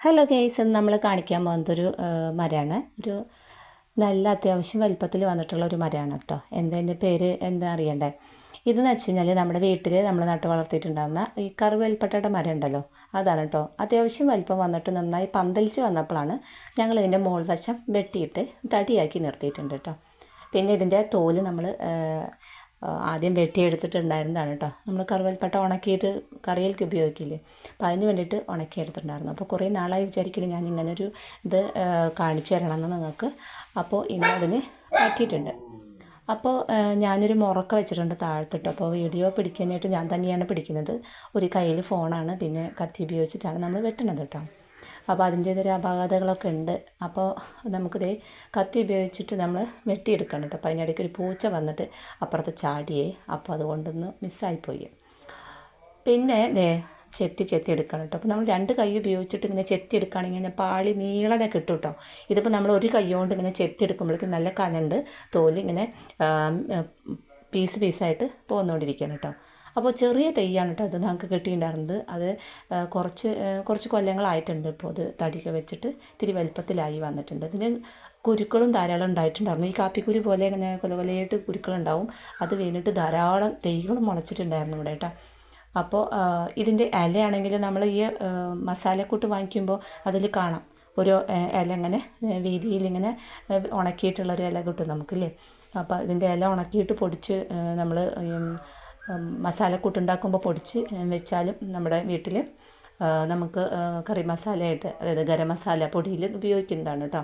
Hello ഇന്ന് നമ്മൾ കാണിക്കാൻ പോകുന്നതൊരു മരമാണ്. ഒരു നല്ല അത്യാവശ്യം വലിപ്പത്തിൽ വന്നിട്ടുള്ള ഒരു മരമാണ് കേട്ടോ. എന്താ പേര് എന്താ അറിയണ്ടേ? ഇതെന്ന് വെച്ച് കഴിഞ്ഞാൽ നമ്മുടെ വീട്ടിൽ നമ്മൾ നട്ട് വളർത്തിയിട്ടുണ്ടാകുന്ന ഈ കറുവൽപ്പട്ടയുടെ മരം ഉണ്ടല്ലോ അതാണ് കേട്ടോ. അത്യാവശ്യം വലിപ്പം വന്നിട്ട് നന്നായി പന്തലിച്ച് വന്നപ്പോഴാണ് ഞങ്ങൾ ഇതിന്റെ മോൾ വശം വെട്ടിയിട്ട് തടിയാക്കി നിർത്തിയിട്ടുണ്ട് കേട്ടോ. പിന്നെ ഇതിന്റെ തോൽ നമ്മൾ ആദ്യം വെട്ടിയെടുത്തിട്ടുണ്ടായിരുന്നതാണ് കേട്ടോ. നമ്മൾ കറുവൽപ്പട്ട ഉണക്കിയിട്ട് കറിയിലേക്ക് ഉപയോഗിക്കില്ലേ? അപ്പോൾ അതിന് വേണ്ടിയിട്ട് ഉണക്കിയെടുത്തിട്ടുണ്ടായിരുന്നു. അപ്പോൾ കുറേ നാളായി വിചാരിക്കണം ഞാൻ ഇങ്ങനൊരു ഇത് കാണിച്ചു തരണമെന്ന് നിങ്ങൾക്ക്. അപ്പോൾ ഇന്ന് അതിന് പറ്റിയിട്ടുണ്ട്. അപ്പോൾ ഞാനൊരു മുറക്ക വെച്ചിട്ടുണ്ട് താഴ്ത്തിട്ട്. അപ്പോൾ വീഡിയോ പിടിക്കാനായിട്ട് ഞാൻ തന്നെയാണ് പിടിക്കുന്നത്. ഒരു കയ്യിൽ ഫോണാണ് പിന്നെ കത്തി ഉപയോഗിച്ചിട്ടാണ് നമ്മൾ വെട്ടുന്നത് കേട്ടോ. അപ്പോൾ അതിന്റേതൊരു അപാകതകളൊക്കെ ഉണ്ട്. അപ്പോൾ നമുക്കിത് കത്തി ഉപയോഗിച്ചിട്ട് നമ്മൾ വെട്ടിയെടുക്കണം കേട്ടോ. അപ്പോൾ അതിനിടയ്ക്ക് ഒരു പൂച്ച വന്നിട്ട് അപ്പുറത്ത് ചാടിയേ. അപ്പോൾ അതുകൊണ്ടൊന്ന് മിസ്സായിപ്പോയി പിന്നെ ദേ ചെത്തി ചെത്തി എടുക്കണം കേട്ടോ. അപ്പോൾ നമ്മൾ രണ്ട് കൈ ഉപയോഗിച്ചിട്ട് ഇങ്ങനെ ചെത്തി എടുക്കുകയാണെങ്കിൽ ഇങ്ങനെ പാളി നീളനെ കിട്ടും കേട്ടോ. ഇതിപ്പോൾ നമ്മൾ ഒരു കൈ കൊണ്ട് ഇങ്ങനെ ചെത്തി എടുക്കുമ്പോഴേക്കും നല്ല കനണ്ട് തോൽ ഇങ്ങനെ പീസ് പീസായിട്ട് പോന്നുകൊണ്ടിരിക്കുകയാണ് കേട്ടോ. അപ്പോൾ ചെറിയ തെയ്യാണ് കേട്ടോ അത് ഞങ്ങൾക്ക് കിട്ടിയിട്ടുണ്ടായിരുന്നത്. അത് കുറച്ച് കുറച്ച് കൊല്ലങ്ങളായിട്ടുണ്ട് ഇപ്പോൾ അത് തടിയൊക്കെ വെച്ചിട്ട് ഇത്തിരി വലുപ്പത്തിലായി വന്നിട്ടുണ്ട്. ഇതിന് കുരുക്കളും ധാരാളം ഉണ്ടായിട്ടുണ്ടായിരുന്നു. ഈ കാപ്പിക്കുരു പോലെ ഇങ്ങനെ കൊല കൊലയായിട്ട് കുരുക്കളുണ്ടാവും. അത് വീണിട്ട് ധാരാളം തൈകളും മുളച്ചിട്ടുണ്ടായിരുന്നു ഇവിടെ കേട്ടോ. അപ്പോൾ ഇതിന്റെ ഇലയാണെങ്കിൽ നമ്മൾ ഈ മസാലക്കൂട്ട് വാങ്ങിക്കുമ്പോൾ അതിൽ കാണാം. ഒരു ഇല ഇങ്ങനെ വീതിയിൽ ഇങ്ങനെ ഉണക്കിയിട്ടുള്ളൊരു ഇല കിട്ടും നമുക്കില്ലേ? അപ്പോൾ ഇതിന്റെ ഇല ഉണക്കിയിട്ട് പൊടിച്ച് നമ്മൾ മസാലക്കൂട്ടുണ്ടാക്കുമ്പോൾ പൊടിച്ച് വെച്ചാലും നമ്മുടെ വീട്ടിൽ നമുക്ക് കറി മസാലയായിട്ട് അതായത് ഗരം മസാല പൊടിയിൽ ഉപയോഗിക്കുന്നതാണ് കേട്ടോ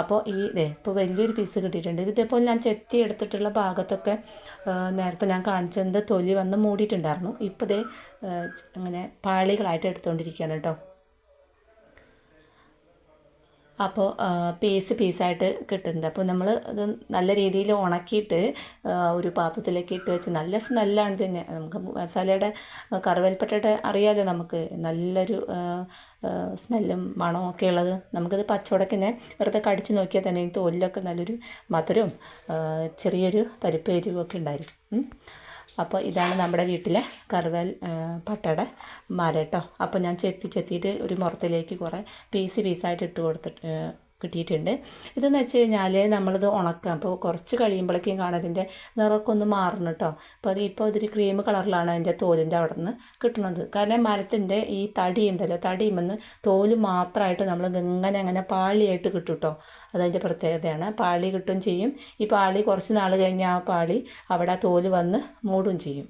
അപ്പോൾ ഈ ഇതേ ഇപ്പോൾ വലിയൊരു പീസ് കിട്ടിയിട്ടുണ്ട്. ഇതേപോലെ ഞാൻ ചെത്തി എടുത്തിട്ടുള്ള ഭാഗത്തൊക്കെ നേരത്തെ ഞാൻ കാണിച്ചതിന്റെ തൊലി വന്ന് മൂടിയിട്ടുണ്ടായിരുന്നു. ഇപ്പോൾ ഇതേ അങ്ങനെ പാളികളായിട്ട് എടുത്തുകൊണ്ടിരിക്കുകയാണ് കേട്ടോ അപ്പോൾ പീസ് പീസായിട്ട് കിട്ടുന്നത്. അപ്പോൾ നമ്മൾ അത് നല്ല രീതിയിൽ ഉണക്കിയിട്ട് ഒരു പാത്രത്തിലേക്ക് ഇട്ട് വെച്ച് നല്ല സ്മെല്ലാണ് തന്നെ. നമുക്ക് മസാലയുടെ കറുവൽപ്പട്ടയുടെ അറിയാതെ നമുക്ക്. നല്ലൊരു സ്മെല്ലും മണവും ഒക്കെ ഉള്ളത്. നമുക്കത് പച്ചവടക്കിനെ വെറുതെ കടിച്ചു നോക്കിയാൽ തന്നെ തോലിലൊക്കെ നല്ലൊരു മധുരവും ചെറിയൊരു പരിപ്പ് എരിവും ഉണ്ടായിരിക്കും. അപ്പോൾ ഇതാണ് നമ്മുടെ വീട്ടിലെ കറുവൽ പട്ടയുടെ മര കേട്ടോ അപ്പോൾ ഞാൻ ചെത്തി ചെത്തിയിട്ട് ഒരു മുറത്തിലേക്ക് കുറേ പീസ് പീസായിട്ട് ഇട്ട് കൊടുത്തിട്ട് കിട്ടിയിട്ടുണ്ട്. ഇതെന്ന് വെച്ച് കഴിഞ്ഞാൽ നമ്മളിത് ഉണക്കാം. അപ്പോൾ കുറച്ച് കഴിയുമ്പോഴേക്കും കാണാം അതിന്റെ നിറമൊക്കെ ഒന്ന് മാറണം കേട്ടോ അപ്പോൾ അത് ഇപ്പോൾ ഇതൊരു ക്രീം കളറിലാണ് അതിന്റെ തോലിന്റെ അവിടെ നിന്ന് കിട്ടുന്നത് കാരണം മരത്തിന്റെ ഈ തടി ഉണ്ടല്ലോ തടിയുമെന്ന് തോൽ മാത്രമായിട്ട് നമ്മൾ ഇങ്ങനെ അങ്ങനെ പാളിയായിട്ട് കിട്ടും കേട്ടോ അതതിന്റെ പ്രത്യേകതയാണ്. പാളി കിട്ടുകയും ചെയ്യും. ഈ പാളി കുറച്ച് നാൾ കഴിഞ്ഞാൽ ആ പാളി അവിടെ ആ തോൽ വന്ന് മൂടുകയും ചെയ്യും.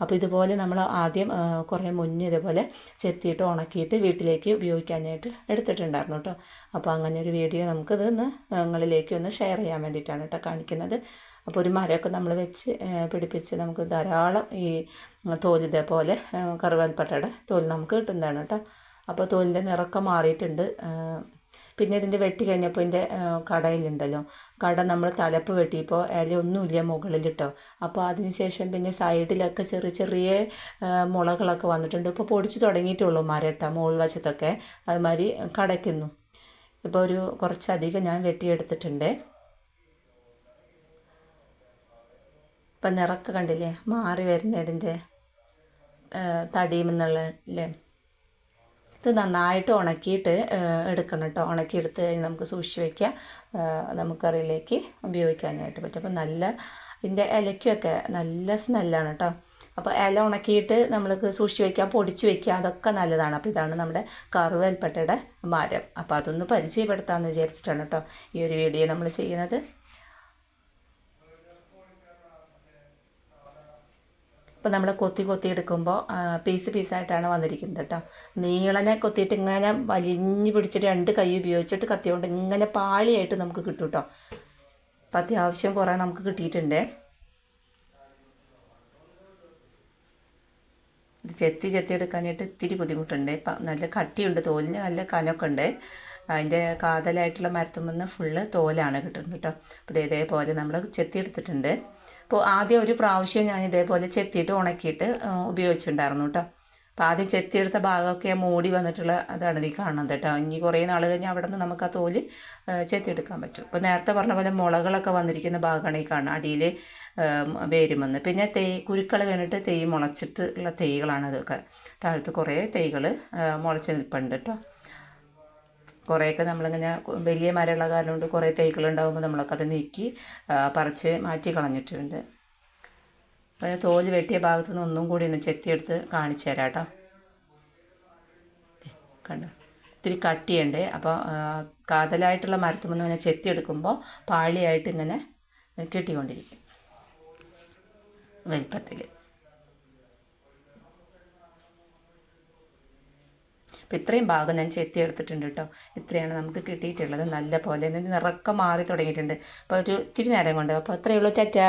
അപ്പോൾ ഇതുപോലെ നമ്മൾ ആദ്യം കുറേ മുന്നേ ഇതുപോലെ ചെത്തിയിട്ട് ഉണക്കിയിട്ട് വീട്ടിലേക്ക് ഉപയോഗിക്കാനായിട്ട് എടുത്തിട്ടുണ്ടായിരുന്നു കേട്ടോ അപ്പോൾ അങ്ങനെ ഒരു വീഡിയോ നമുക്കിത് ഒന്ന് നിങ്ങളിലേക്ക് ഒന്ന് ഷെയർ ചെയ്യാൻ വേണ്ടിയിട്ടാണ് കേട്ടോ കാണിക്കുന്നത്. അപ്പോൾ ഒരു മരമൊക്കെ നമ്മൾ വെച്ച് പിടിപ്പിച്ച് നമുക്ക് ധാരാളം ഈ തോൽ പോലെ കറുവാൽപ്പട്ടയുടെ തോൽ നമുക്ക് കിട്ടുന്നതാണ് കേട്ടോ അപ്പോൾ തോലിന്റെ നിറമൊക്കെ മാറിയിട്ടുണ്ട് പിന്നെ ഇതിന്റെ വെട്ടി കഴിഞ്ഞപ്പോൾ ഇതിന്റെ കടയിലുണ്ടല്ലോ. കട നമ്മൾ തലപ്പ് വെട്ടിയപ്പോൾ ഇലയൊന്നുമില്ല മുകളിലിട്ടോ. അപ്പോൾ അതിന് ശേഷം പിന്നെ സൈഡിലൊക്കെ ചെറിയ ചെറിയ മുളകളൊക്കെ വന്നിട്ടുണ്ട്. ഇപ്പോൾ പൊടിച്ച് തുടങ്ങിയിട്ടുള്ളൂ മരട്ട മുകൾ വശത്തൊക്കെ. അതുമാതിരി കടയ്ക്കുന്നു. ഇപ്പോൾ ഒരു കുറച്ചധികം ഞാൻ വെട്ടിയെടുത്തിട്ടുണ്ട്. ഇപ്പം നിറക്ക് കണ്ടില്ലേ? മാറി വരുന്നതിന്റെ തടിയുമെന്നുള്ള അല്ലേ ഇത് നന്നായിട്ട് ഉണക്കിയിട്ട് എടുക്കണം കേട്ടോ ഉണക്കിയെടുത്ത് കഴിഞ്ഞ് നമുക്ക് സൂക്ഷിച്ച് വയ്ക്കുക നമുക്ക് കറിയിലേക്ക് ഉപയോഗിക്കാനായിട്ട് പറ്റും. അപ്പോൾ നല്ല ഇതിന്റെ ഇലയ്ക്കൊക്കെ നല്ല സ്മെല്ലാണ് കേട്ടോ അപ്പോൾ ഇല ഉണക്കിയിട്ട് നമ്മൾക്ക് സൂക്ഷിച്ച് വയ്ക്കാം പൊടിച്ച് വയ്ക്കുക അതൊക്കെ നല്ലതാണ്. അപ്പോൾ ഇതാണ് നമ്മുടെ കറുവേൽപ്പട്ടയുടെ മരം അപ്പോൾ അതൊന്ന് പരിചയപ്പെടുത്താമെന്ന് വിചാരിച്ചിട്ടാണ് കേട്ടോ ഈ ഒരു വീഡിയോ നമ്മൾ ചെയ്യുന്നത്. ഇപ്പോൾ നമ്മൾ കൊത്തി കൊത്തി എടുക്കുമ്പോൾ പീസ് പീസായിട്ടാണ് വന്നിരിക്കുന്നത് കേട്ടോ. നീളനെ കൊത്തിയിട്ട് ഇങ്ങനെ വലിഞ്ഞ് പിടിച്ചിട്ട് രണ്ട് കൈ ഉപയോഗിച്ചിട്ട് കത്തിയോണ്ട് ഇങ്ങനെ പാളിയായിട്ട് നമുക്ക് കിട്ടും കേട്ടോ. അപ്പം അത്യാവശ്യം കുറേ നമുക്ക് കിട്ടിയിട്ടുണ്ട്. ഇത് ചെത്തി ചെത്തി എടുക്കാനായിട്ട് ഇത്തിരി ബുദ്ധിമുട്ടുണ്ട്. നല്ല കട്ടിയുണ്ട് തോലിന് നല്ല കനമൊക്കെ ഉണ്ട് അതിന്റെ കാതലായിട്ടുള്ള മരത്തുമെന്ന് ഫുള്ള് തോലാണ് കിട്ടുന്നത് കേട്ടോ. അപ്പോൾ ഇതേപോലെ നമ്മൾ ചെത്തി എടുത്തിട്ടുണ്ട്. അപ്പോൾ ആദ്യം ഒരു പ്രാവശ്യം ഞാൻ ഇതേപോലെ ചെത്തിയിട്ട് ഉണക്കിയിട്ട് ഉപയോഗിച്ചിട്ടുണ്ടായിരുന്നു കേട്ടോ. അപ്പോൾ ആദ്യം ചെത്തിയെടുത്ത ഭാഗമൊക്കെ മൂടി വന്നിട്ടുള്ള അതാണ് ഈ കാണുന്നത് കേട്ടോ. ഇനി കുറേ നാൾ കഴിഞ്ഞാൽ അവിടെ നിന്ന് നമുക്ക് ആ തോൽ ചെത്തിയെടുക്കാൻ പറ്റും. ഇപ്പോൾ നേരത്തെ പറഞ്ഞ പോലെ മുളകളൊക്കെ വന്നിരിക്കുന്ന ഭാഗമാണ് ഈ കാണുന്നത്. അടിയിൽ വേരുമെന്ന് പിന്നെ തേ കുരുക്കൾ വീണിട്ട് തേയ് മുളച്ചിട്ട് ഉള്ള അതൊക്കെ ഇതൊക്കെ. താഴത്ത് കുറേ തേകൾ മുളച്ച് നിൽപ്പുണ്ട് കേട്ടോ. കുറേയൊക്കെ നമ്മളിങ്ങനെ വലിയ മരമുള്ള കാരണം കൊണ്ട് കുറേ തൈകളുണ്ടാകുമ്പോൾ നമ്മളൊക്കെ അത് നീക്കി പറിച്ച് മാറ്റി കളഞ്ഞിട്ടുണ്ട്. അപ്പോൾ ഞാൻ തോൽ വെട്ടിയ ഭാഗത്തു നിന്ന് ഒന്നും കൂടി ഒന്ന് ചെത്തിയെടുത്ത് കാണിച്ചു തരാം കേട്ടോ. കണ്ടോ? ഇത്തിരി കട്ടിയുണ്ട്. അപ്പോൾ കാതലായിട്ടുള്ള മരത്തുമെന്ന് ഇങ്ങനെ ചെത്തിയെടുക്കുമ്പോൾ പാളിയായിട്ട് ഇങ്ങനെ കിട്ടിക്കൊണ്ടിരിക്കും. വലിപ്പത്തിൽ അപ്പോൾ ഇത്രയും ഭാഗം ഞാൻ ചെത്തി എടുത്തിട്ടുണ്ട് കേട്ടോ. ഇത്രയാണ് നമുക്ക് കിട്ടിയിട്ടുള്ളത്. നല്ല പോലെ. നിറക്കം മാറി തുടങ്ങിയിട്ടുണ്ട്. അപ്പോൾ ഒരു ഇത്തിരി നേരം കൊണ്ട്. അപ്പോൾ അത്രയേ ഉള്ളൂ. ചാറ്റാ